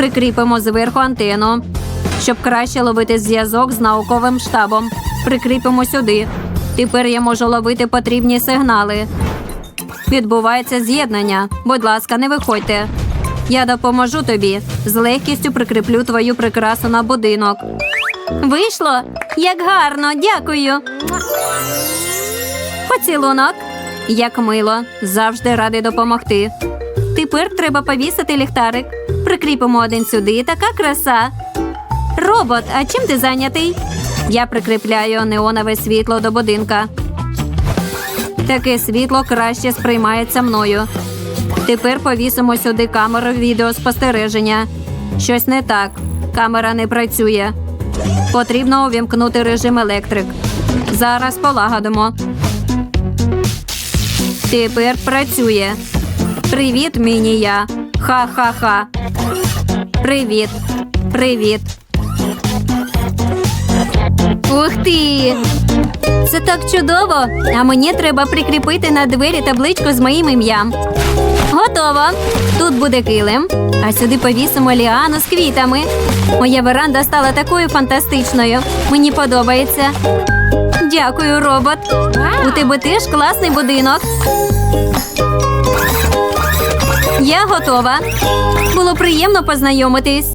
Прикріпимо зверху антенну, щоб краще ловити зв'язок з науковим штабом. Прикріпимо сюди. Тепер я можу ловити потрібні сигнали. Відбувається з'єднання. Будь ласка, не виходьте. Я допоможу тобі. З легкістю прикріплю твою прикрасу на будинок. Вийшло? Як гарно, дякую. Поцілунок. Як мило, завжди радий допомогти. Тепер треба повісити ліхтарик. Прикріпимо один сюди. Така краса. Робот, а чим ти зайнятий? Я прикріпляю неонове світло до будинка. Таке світло краще сприймається мною. Тепер повісимо сюди камеру відеоспостереження. Щось не так. Камера не працює. Потрібно увімкнути режим електрик. Зараз полагодимо. Тепер працює. Привіт, мінія. Ха-ха-ха. Привіт. Привіт. Ух ти! Це так чудово! А мені треба прикріпити на двері табличку з моїм ім'ям. Готово. Тут буде килим, а сюди повісимо ліану з квітами. Моя веранда стала такою фантастичною. Мені подобається. Дякую, робот. У тебе теж класний будинок. Я готова. Було приємно познайомитись.